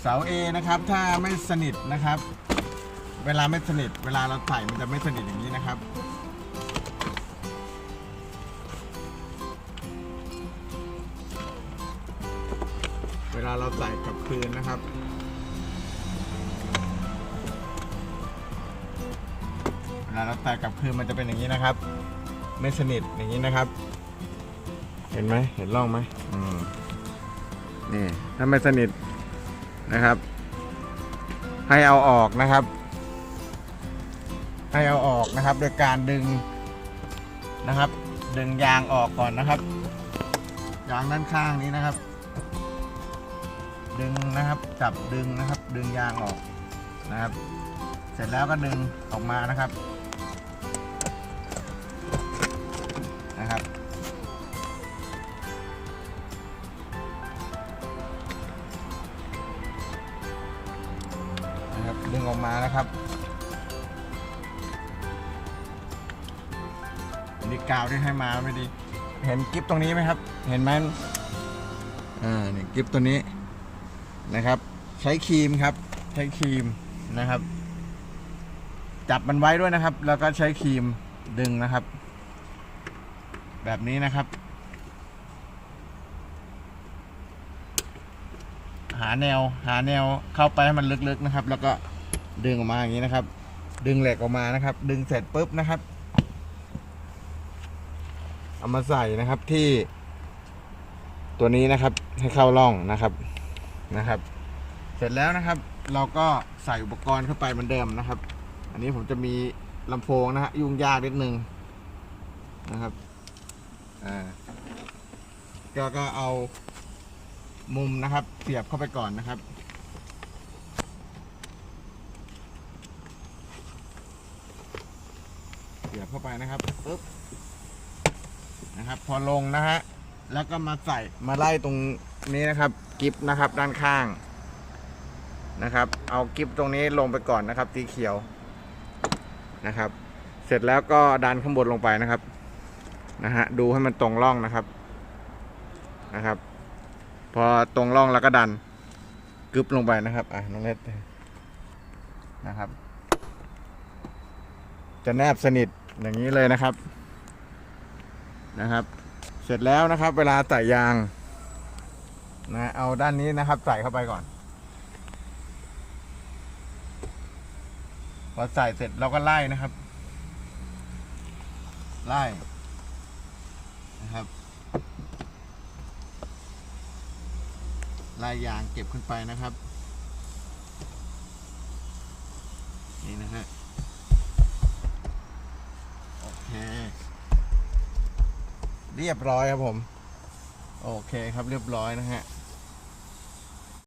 เสา A นะครับ ถ้าไม่สนิทนะครับ เวลาไม่สนิท เวลาเราใส่มันจะไม่สนิทอย่างนี้นะครับ เวลาเราใส่กับคืนนะครับเวลาเราใส่กับคืนมันจะเป็นอย่างนี้นะครับ ไม่สนิทอย่างนี้นะครับ เห็นไหมเห็นร่องไหมอืมนี่ถ้าไม่สนิท นะครับ ให้เอาออกนะครับ ให้เอาออกนะครับ โดยการดึงนะครับ ดึงยางออกก่อนนะครับ ยางด้านข้างนี้นะครับ ดึงนะครับจับดึงนะครับ ดึงยางออกนะครับ เสร็จแล้วก็ดึงออกมานะครับ นะครับดึงออกมานะครับอันนี้กาวที่ให้มาไม่ดี เห็นกิฟตรงนี้ไหมครับ เห็นไหมอ่านี่กิฟตัวนี้นะครับ ใช้ครีมครับ ใช้ครีมนะครับ จับมันไว้ด้วยนะครับ แล้วก็ใช้ครีมดึงนะครับ แบบนี้นะครับ หาแนวหาแนวเข้าไปให้มันลึกๆนะครับ แล้วก็ดึงออกมาอย่างนี้นะครับ ดึงเหล็กออกมานะครับ ดึงเสร็จปุ๊บนะครับ เอามาใส่นะครับที่ ตัวนี้นะครับ ให้เข้าร่องนะครับนะครับ เสร็จแล้วนะครับ เราก็ใส่อุปกรณ์เข้าไปเหมือนเดิมนะครับ อันนี้ผมจะมีลำโพงนะฮะยุ่งยากนิดนึงนะครับอ่าก็ก็เอา มุมนะครับ เสียบเข้าไปก่อนนะครับ เสียบเข้าไปนะครับปึ๊บนะครับ พอลงนะฮะแล้วก็มาใส่มาไล่ตรงนี้นะครับกิฟนะครับด้านข้างนะครับ เอากิฟตรงนี้ลงไปก่อนนะครับสีเขียวนะครับ เสร็จแล้วก็ดันข้างบนลงไปนะครับนะฮะดูให้มันตรงร่องนะครับนะครับ พอตรงร่องแล้วก็ดันกึบลงไปนะครับ อะน้องเล็ดนะครับ จะแนบสนิทอย่างนี้เลยนะครับ นะครับ เสร็จแล้วนะครับ เวลาใส่ยางนะเอาด้านนี้นะครับ ใส่เข้าไปก่อน พอใส่เสร็จเราก็ไล่นะครับ ไล่นะครับ ลายยางเก็บขึ้นไปนะครับ นี่นะฮะ โอเค เรียบร้อยครับผม โอเคครับเรียบร้อยนะฮะ